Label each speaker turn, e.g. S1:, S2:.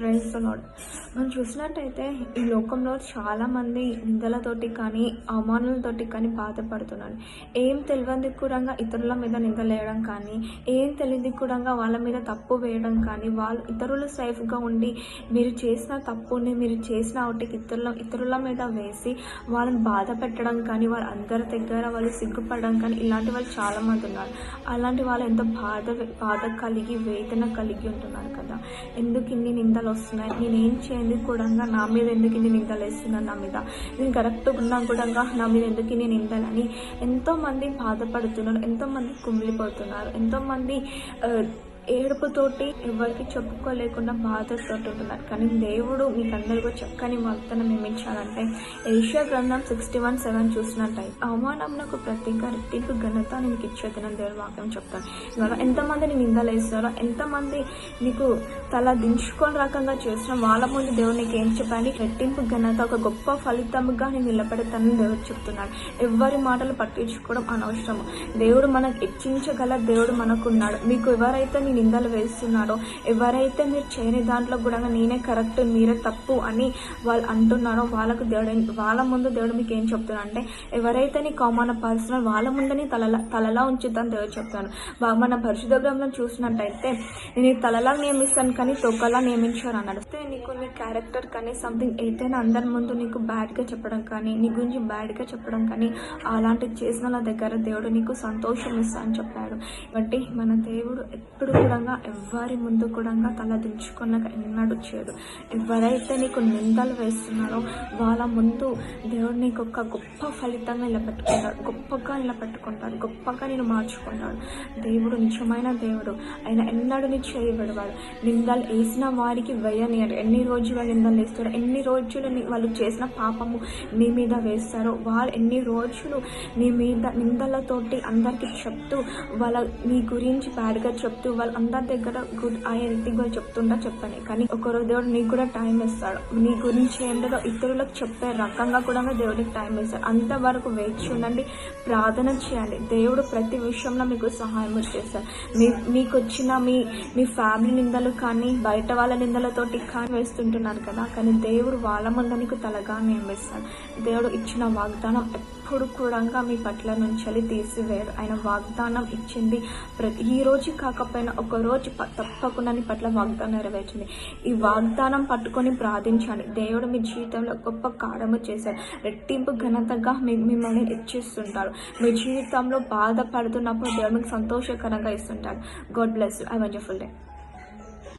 S1: Praise lord మనం చూసినట్టయితే ఈ లోకంలో చాలామంది నిందలతోటి కానీ అవమానులతోటి కానీ బాధపడుతున్నారు. ఏం తెలియని కూడా ఇతరుల మీద నిందలేయడం కానీ ఏం తెలియని కూడా వాళ్ళ మీద తప్పు వేయడం కానీ వాళ్ళు ఇతరులు సేఫ్గా ఉండి మీరు చేసిన తప్పుని మీరు చేసిన ఒకటికి ఇతరుల ఇతరుల మీద వేసి వాళ్ళని బాధ పెట్టడం కానీ వాళ్ళ అందరి దగ్గర వాళ్ళు సిగ్గుపడడం కానీ ఇలాంటి వాళ్ళు చాలామంది ఉన్నారు. అలాంటి వాళ్ళు ఎంతో బాధ బాధ కలిగి వేదన కలిగి ఉంటున్నారు కదా. ఎందుకు ఇన్ని నిందలు వస్తున్నాయి. నేను ఏం చేయండి కూడా నా మీద ఎందుకు నేను నిందలు వేస్తున్నాను నా మీద? నేను కరెక్ట్గా ఉన్నా కూడా నా మీద ఎందుకు నేను నిందలని? ఎంతోమంది బాధపడుతున్నారు ఎంతోమంది కుమిలిపోతున్నారు ఎంతోమంది ఏడుపుతోటి ఎవరికి చెప్పుకోలేకుండా బాధతో ఉంటున్నారు కానీ దేవుడు మీకు అందరికీ చక్కని వాగ్దానం నిర్మించాలంటే ఏషియా గ్రంథం సిక్స్టీ వన్ సెవెన్ చూసినట్టయి అవమానంకు ప్రతిగా రెట్టింపు ఘనత నీకు ఇచ్చేదనని దేవుడు వాక్యం చెప్తాను ఇవాళ ఎంతమంది నీ నిందలు ఎంతమంది నీకు తల దించుకొని రకంగా చేసిన వాళ్ళ ముందు దేవుడు నీకు ఏం చెప్పాలి? రెట్టింపు ఘనత ఒక గొప్ప ఫలితముగా నేను నిలబెడతానని దేవుడు చెప్తున్నాడు. ఎవరి మాటలు పట్టించుకోవడం అనవసరము. దేవుడు మనకు హెచ్చించగల దేవుడు మనకున్నాడు. మీకు ఎవరైతే నీ నిందలు వేస్తున్నారో ఎవరైతే మీరు చేయని దాంట్లో కూడా నేనే కరెక్ట్ మీరే తప్పు అని వాళ్ళు అంటున్నారో వాళ్ళకు దేవుడు వాళ్ళ ముందు దేవుడు మీకు ఏం చెప్తున్నా అంటే ఎవరైతే నీ కామన్ అవమానపరుస్తున్నారో వాళ్ళ ముందని తలలా తలలా ఉంచుతాను దేవుడు చెప్తాను వా- మన పరిశుద్ధ గ్రంథం చూసినట్టయితే నేను తలలా నియమిస్తాను కానీ తొక్కలా నియమించారు అన్నాడు అయితే నీకు నీ క్యారెక్టర్ కానీ సంథింగ్ ఏదైనా అందరి ముందు నీకు బ్యాడ్గా చెప్పడం కానీ నీ గురించి బ్యాడ్గా చెప్పడం కానీ అలాంటివి చేసిన వాళ్ళ దగ్గర దేవుడు నీకు సంతోషం ఇస్తా అని చెప్పాడు. కాబట్టి మన దేవుడు ఎప్పుడు కూడా ఎవరి ముందు కూడా తల ఎన్నడు చేయడు. ఎవరైతే నీకు నిందలు వేస్తున్నారో వాళ్ళ ముందు దేవుడు నీకు ఒక గొప్ప ఫలితంగా నిలబెట్టుకుంటాడు. గొప్పగా నిలబెట్టుకుంటాడు. గొప్పగా నేను మార్చుకుంటాడు. దేవుడు నిజమైన దేవుడు. ఆయన ఎన్నడూ నీ చేయబడవాడు నిందలు వేసిన వారికి వేయనియడు ఎన్ని రోజులు నిందలు వేస్తారో ఎన్ని రోజులు వాళ్ళు చేసిన పాపము నీ మీద వేస్తారో వాళ్ళు ఎన్ని రోజులు నీ మీద నిందలతోటి అందరికి చెప్తూ వాళ్ళ నీ గురించి బ్యాడ్గా చెప్తూ వాళ్ళు అందరి దగ్గర గుడ్ అయ్యే రీతిగా చెప్తుంటా చెప్పాను. కానీ ఒకరోజు దేవుడు నీకు కూడా టైం ఇస్తాడు. నీ గురించి ఏంటో ఇతరులకు చెప్పే రకంగా కూడా దేవుడికి టైం ఇస్తాడు. అంతవరకు వేచి ఉండండి ప్రార్థన చేయండి. దేవుడు ప్రతి విషయంలో మీకు సహాయం చేస్తారు మీ మీకు వచ్చిన మీ మీ ఫ్యామిలీ నిందలు కానీ కానీ బయట వాళ్ళ నిందలతోటి కానీ వేస్తుంటున్నారు కదా కానీ దేవుడు వాళ్ళ ముందు నీకు తలగా నియమిస్తాడు దేవుడు ఇచ్చిన వాగ్దానం ఎప్పుడు కూడా మీ పట్ల నుంచి తీసివేయడు ఆయన వాగ్దానం ఇచ్చింది ప్రతి ఈ రోజు కాకపోయినా ఒక రోజు తప్పకుండా నీ పట్ల వాగ్దానం నెరవేర్చింది. ఈ వాగ్దానం పట్టుకొని ప్రార్థించండి. దేవుడు మీ జీవితంలో గొప్ప కారము చేశాడు. రెట్టింపు ఘనతగా మిమ్మల్ని ఇచ్చిస్తుంటారు మీ జీవితంలో బాధపడుతున్నప్పుడు దేవుడు మీకు సంతోషకరంగా ఇస్తుంటాడు. God bless I wonderful day